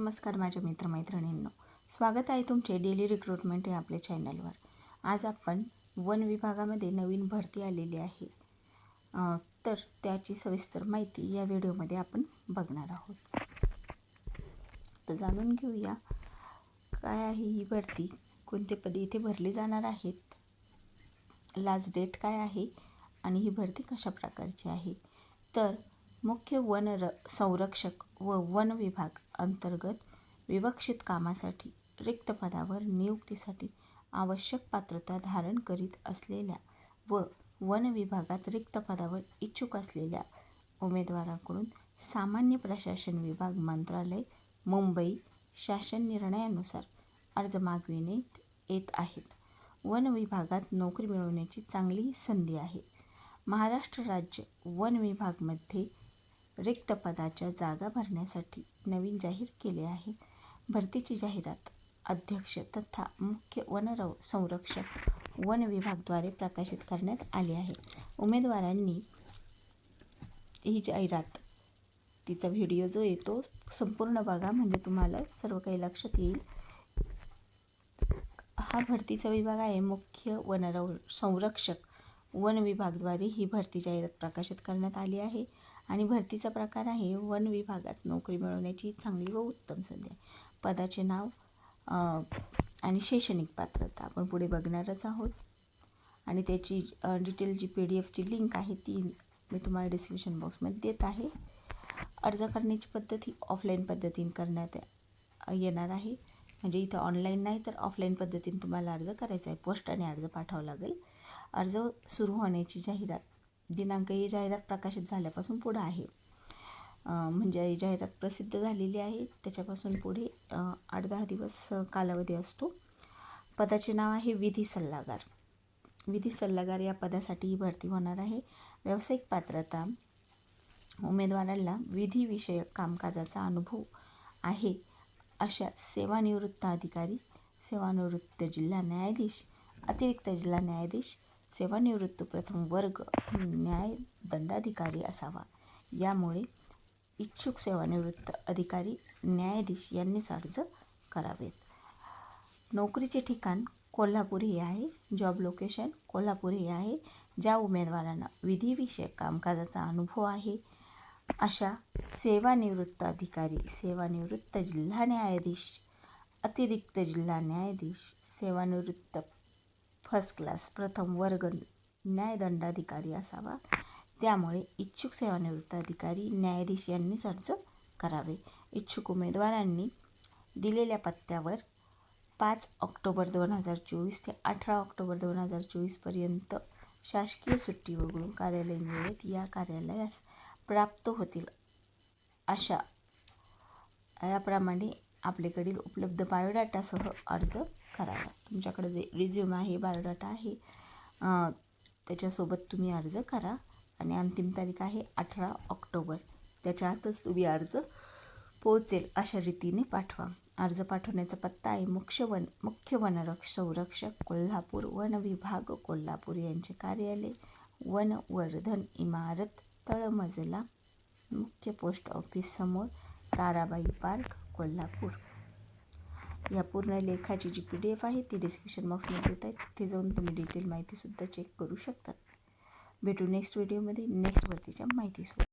नमस्कार माझ्या मित्रमैत्रिणींनो. स्वागत आहे तुमचे डेली रिक्रुटमेंट या आपल्या चॅनलवर आज आपण वन विभागामध्ये नवीन भरती आलेली आहे. तर त्याची सविस्तर माहिती या व्हिडिओमध्ये आपण बघणार आहोत. तर जाणून घेऊया काय आहे ही भरती कोणते पद इथे भरली जाणार आहेत लास्ट डेट काय आहे आणि ही भरती कशा प्रकारची आहे. तर मुख्य वन र संरक्षक व वन विभाग अंतर्गत विवक्षित कामासाठी रिक्त पदावर नियुक्तीसाठी आवश्यक पात्रता धारण करीत असलेल्या व वन विभागात रिक्त पदावर इच्छुक असलेल्या उमेदवाराकडून सामान्य प्रशासन विभाग मंत्रालय मुंबई शासन निर्णयानुसार अर्ज मागविण्यात येत आहेत. वन विभागात नोकरी मिळवण्याची चांगली संधी आहे. महाराष्ट्र राज्य वन विभागमध्ये रिक्त पदाच्या जागा भरण्यासाठी नवीन जाहीर केले आहे. भरतीची जाहिरात अध्यक्ष तथा मुख्य वनरव संरक्षक वन विभागद्वारे प्रकाशित करण्यात आली आहे. उमेदवारांनी ही जाहिरात तिचा व्हिडिओ जो येतो संपूर्ण बघा म्हणजे तुम्हाला सर्व काही लक्षात येईल. हा भरतीचा विभाग आहे. मुख्य वनरव संरक्षक वन विभागद्वारे ही भरती जाहिरात प्रकाशित करण्यात आली आहे. आणि भरतीचा प्रकार आहे वन विभागात नोकरी मिळवण्याची चांगली व उत्तम संधी आहे. पदाचे नाव आणि शैक्षणिक पात्रता आपण पुढे बघणारच आहोत. आणि त्याची डिटेल जी पी डी एफची लिंक आहे ती मी तुम्हाला डिस्क्रिप्शन बॉक्समध्ये देत आहे. अर्ज करण्याची पद्धत ही ऑफलाईन पद्धतीने करण्यात येणार आहे. म्हणजे इथं ऑनलाईन नाही तर ऑफलाईन पद्धतीने तुम्हाला अर्ज करायचा आहे. पोस्टाने अर्ज पाठवावा लागेल. अर्ज सुरू होण्याची जाहिरात दिनांक ही जाहिरात प्रकाशित झाल्यापासून पुढं आहे. म्हणजे ही जाहिरात प्रसिद्ध झालेली आहे. त्याच्यापासून पुढे आठ दहा दिवस कालावधी असतो. पदाचे नाव आहे विधी सल्लागार. विधी सल्लागार या पदासाठी ही भरती होणार आहे. व्यावसायिक पात्रता उमेदवाराला विधिविषयक कामकाजाचा अनुभव आहे अशा सेवानिवृत्त अधिकारी सेवानिवृत्त जिल्हा न्यायाधीश अतिरिक्त जिल्हा न्यायाधीश सेवानिवृत्त प्रथम वर्ग न्याय दंडाधिकारी असावा. यामुळे इच्छुक सेवानिवृत्त अधिकारी न्यायाधीश यांनीच अर्ज करावेत. नोकरीचे ठिकाण कोल्हापूर हे आहे. जॉब लोकेशन कोल्हापूर हे आहे. ज्या उमेदवारांना विधिविषयक कामकाजाचा अनुभव आहे अशा सेवानिवृत्त अधिकारी सेवानिवृत्त जिल्हा न्यायाधीश अतिरिक्त जिल्हा न्यायाधीश सेवानिवृत्त फर्स्ट क्लास प्रथम वर्ग न्यायदंडाधिकारी असावा. त्यामुळे इच्छुक सेवानिवृत्त अधिकारी न्यायाधीश यांनीच अर्ज करावे. इच्छुक उमेदवारांनी दिलेल्या पत्त्यावर पाच ऑक्टोबर दोन हजार चोवीस ते अठरा ऑक्टोबर दोन हजार चोवीसपर्यंत शासकीय सुट्टी वगळून कार्यालयीन वेळेत या कार्यालयास प्राप्त होतील अशा याप्रमाणे आपल्याकडील उपलब्ध बायोडाटासह अर्ज करावा. तुमच्याकडे जे रिझ्यूम आहे बायोडाटा आहे त्याच्यासोबत तुम्ही अर्ज करा. आणि अंतिम तारीख आहे अठरा ऑक्टोबर. त्याच्या आतच तुम्ही अर्ज पोहोचेल अशा रीतीने पाठवा. अर्ज पाठवण्याचा पत्ता आहे मुख्य वन मुख्य वनरक्ष संरक्षक कोल्हापूर वन विभाग कोल्हापूर यांचे कार्यालय वनवर्धन इमारत तळमजला मुख्य पोस्ट ऑफिस समोर ताराबाई पार्क कोल्हापूर. या पूर्ण लेखाची जी पी डी एफ आहे ती डिस्क्रिप्शन बॉक्समध्ये देत आहे तिथे जाऊन तुम्ही डिटेल माहितीसुद्धा चेक करू शकतात. भेटू नेक्स्ट व्हिडिओमध्ये नेक्स्ट भरतीच्या माहितीसोबत.